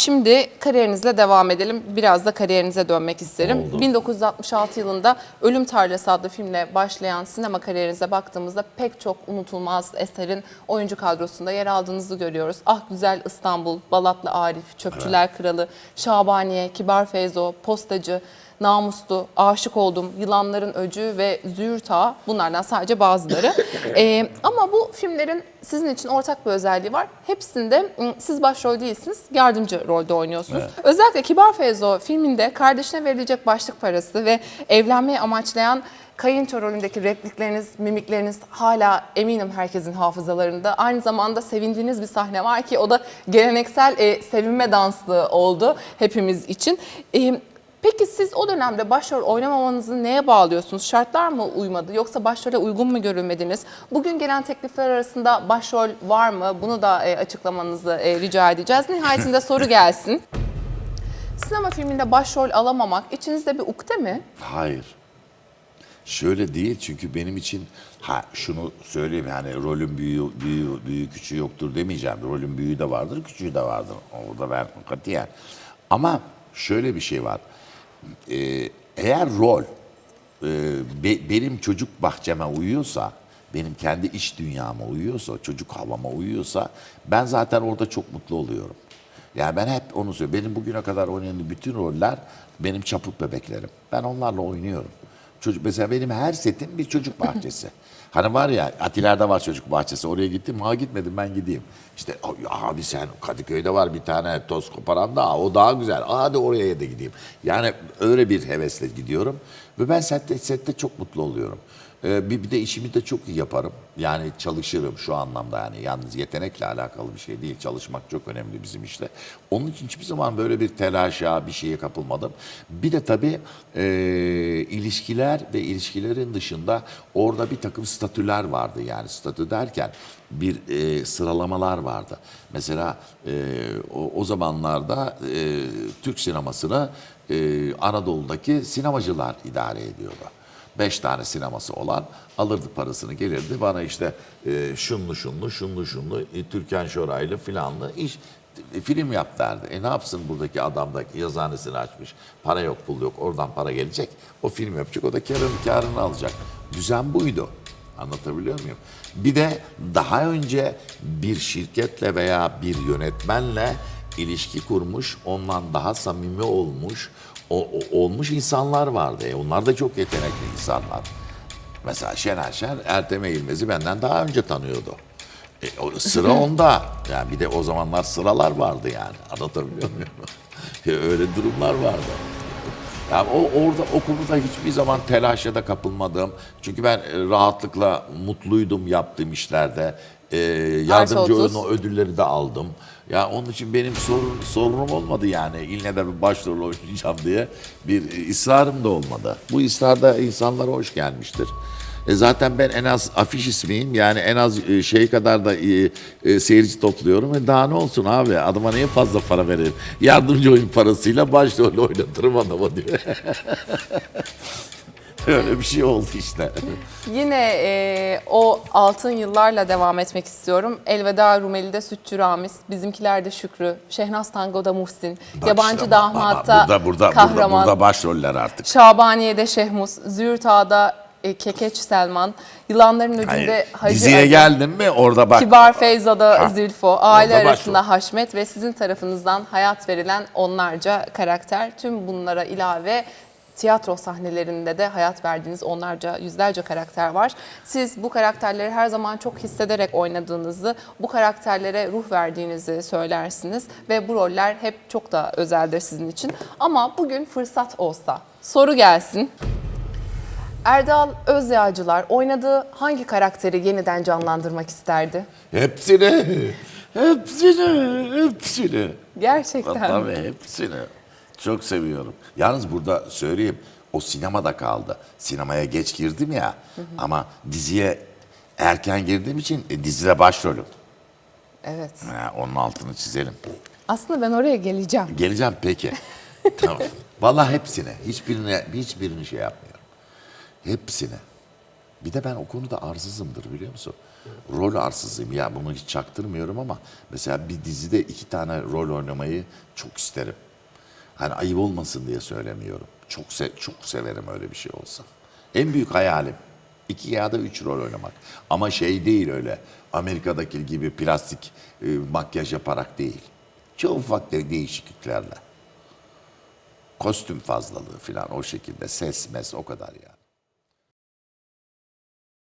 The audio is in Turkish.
Şimdi kariyerinizle devam edelim. Biraz da kariyerinize dönmek isterim. Oldu. 1966 yılında Ölüm Tarlası adlı filmle başlayan sinema kariyerinize baktığımızda pek çok unutulmaz eserin oyuncu kadrosunda yer aldığınızı görüyoruz. Ah Güzel İstanbul, Balatlı Arif, Çöpçüler Kralı, Şabaniye, Kibar Feyzo, Postacı, Namuslu, Aşık Oldum, Yılanların Öcü ve Züğürt Ağa bunlardan sadece bazıları. Ee, ama bu filmlerin sizin için ortak bir özelliği var. Hepsinde ım, siz başrol değilsiniz, yardımcı rolde oynuyorsunuz. Özellikle Kibar Feyzo filminde kardeşine verilecek başlık parası ve evlenmeyi amaçlayan kayınço rolündeki replikleriniz, mimikleriniz hala eminim herkesin hafızalarında. Aynı zamanda sevindiğiniz bir sahne var ki o da geleneksel e, sevinme danslığı oldu hepimiz için. E, Peki siz o dönemde başrol oynamamanızı neye bağlıyorsunuz? Şartlar mı uymadı yoksa başrole uygun mu görülmediniz? Bugün gelen teklifler arasında başrol var mı? Bunu da e, açıklamanızı e, rica edeceğiz. Nihayetinde soru gelsin. Sinema filminde başrol alamamak içinizde bir ukde mi? Hayır. Şöyle değil çünkü benim için ha şunu söyleyeyim yani rolün büyüğü, büyüğü, büyüğü küçüğü yoktur demeyeceğim. Rolün büyüğü de vardır, küçüğü de vardır. Orada ben katiyen. Ama şöyle bir şey var. Ee, eğer rol e, be- benim çocuk bahçeme uyuyorsa, benim kendi iş dünyama uyuyorsa, çocuk havama uyuyorsa ben zaten orada çok mutlu oluyorum. Yani ben hep onu söylüyorum. Benim bugüne kadar oynayan bütün roller benim çaput bebeklerim. Ben onlarla oynuyorum. Çocuk mesela benim her setim bir çocuk bahçesi. hani var ya Atiler'de var çocuk bahçesi. Oraya gittim. Ha gitmedim ben gideyim. İşte "Ay, abi sen Kadıköy'de var bir tane toz koparan da o daha güzel. Hadi oraya da gideyim. Yani öyle bir hevesle gidiyorum. Ve ben sette, sette çok mutlu oluyorum. Ee, bir, bir de işimi de çok iyi yaparım. Yani çalışırım şu anlamda yani. Yalnız yetenekle alakalı bir şey değil. Çalışmak çok önemli bizim işte. Onun için hiçbir zaman böyle bir telaşa, bir şeye kapılmadım. Bir de tabii e, ilişkiler ve ilişkilerin dışında orada bir takım statüler vardı. Yani statü derken bir e, sıralamalar vardı. Mesela e, o, o zamanlarda e, Türk sinemasını e, Anadolu'daki sinemacılar idare ediyordu. Beş tane sineması olan alırdı parasını gelirdi bana işte e, şunlu şunlu şunlu şunlu e, Türkan Şoraylı filanlı iş e, film yap derdi. E ne yapsın buradaki adam da yazıhanesini açmış. Para yok pul yok oradan para gelecek. O film yapacak o da karını, karını alacak. Düzen buydu. Anlatabiliyor muyum? Bir de daha önce bir şirketle veya bir yönetmenle ilişki kurmuş, ondan daha samimi olmuş, o, o- olmuş insanlar vardı. E, onlar da çok yetenekli insanlar. Mesela Şener Şen, Ertem Eğilmez'i benden daha önce tanıyordu. E, o sıra onda. Yani bir de o zamanlar sıralar vardı yani. Anlatabiliyor muyum? E, Öyle durumlar vardı. Yani o orada o konuda hiçbir zaman telaşa da kapılmadım. Çünkü ben e, rahatlıkla mutluydum yaptığım işlerde. E, yardımcı 30. oyun ödülleri de aldım. Ya onun için benim sorun, sorunum olmadı yani. İlle de bir başrol oynayacağım diye bir ısrarım da olmadı. Bu ısrarda insanlara hoş gelmiştir. E zaten ben en az afiş ismiyim. Yani en az e, şey kadar da e, e, seyirci topluyorum. E daha ne olsun abi? Adıma niye fazla para vereyim? Yardımcı oyun parasıyla başrol oynatırım adama diyor. Öyle bir şey oldu işte. Yine e, o altın yıllarla devam etmek istiyorum. Elveda Rumeli'de Sütçü Ramiz, Bizimkilerde Şükrü, Şehnaz Tango'da Muhsin, Bak Yabancı işte, bak, burada, burada, Kahraman, Burada, burada başroller artık. Şabaniye'de Şehmus, Züğürt Ağa'da e, Kekeç Selman, Yılanların Öcü'nde Hayır, Hacı diziye Ali, geldin mi orada bak. Kibar Feyza'da Ha, Zülfo, aile arasında başrol. Haşmet ve sizin tarafınızdan hayat verilen onlarca karakter. Tüm bunlara ilave tiyatro sahnelerinde de hayat verdiğiniz onlarca, yüzlerce karakter var. Siz bu karakterleri her zaman çok hissederek oynadığınızı, bu karakterlere ruh verdiğinizi söylersiniz ve bu roller hep çok da özeldir sizin için. Ama bugün fırsat olsa, soru gelsin. Erdal Özyağcılar oynadığı hangi karakteri yeniden canlandırmak isterdi? Hepsini, hepsini, hepsini. Gerçekten. Tabii hepsini. Çok seviyorum. Yalnız burada söyleyeyim, o sinemada kaldı. Sinemaya geç girdim ya ama diziye erken girdiğim için e, dizide başrolüm. Evet. Ha, onun altını çizelim. Aslında ben oraya geleceğim. Geleceğim peki. tamam. Vallahi hepsine. Hiçbirine, hiçbirini şey yapmıyorum. Hepsine. Bir de ben o konuda arsızımdır biliyor musun? Rol arsızıyım. Ya bunu hiç çaktırmıyorum ama mesela bir dizide iki tane rol oynamayı çok isterim. Hani ayıp olmasın diye söylemiyorum. Çok se- çok severim öyle bir şey olsa. En büyük hayalim iki ya da üç rol oynamak. Ama şey değil öyle. Amerika'daki gibi plastik e, makyaj yaparak değil. Çok ufak de- değişikliklerle. Kostüm fazlalığı falan o şekilde ses mes o kadar yani.